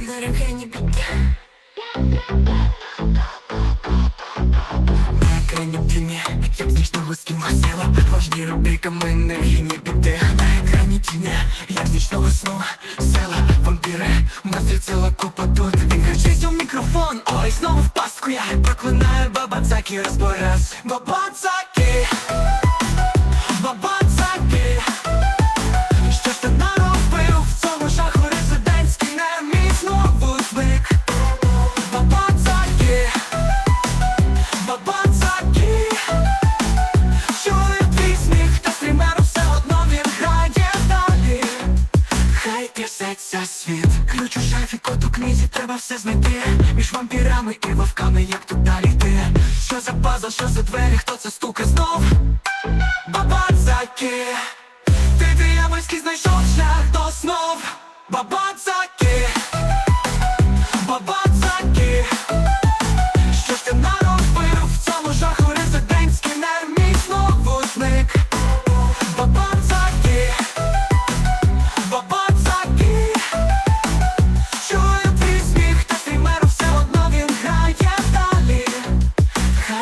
рекені біде екрані тіні, як нічно гускімо сила Важні рубриками енергійні біди На екрані тіні, як нічного сну Села, вампіри, у нас є ціла купа тут Він кричить у мікрофон, ой, знову в пастку я Проклинаю бабацаки раз по раз Бабацаки Ключ у шафі, код у книзі, треба все знайти. Між вампірами і вовками, як тут далі йти? Що за пазл, що за двері, хто це стука знов? Бабацаки Ти диявольський знайшов шлях до снов. Бабацаки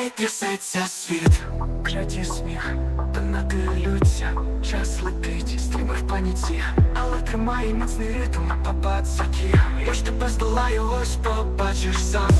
Хай трясеться світ. Кляті сміх, та надилються Час летить, стріми в паніці. Але тримай міцний ритм Бабацаки Я ж тебе здолаю, ось побачиш сам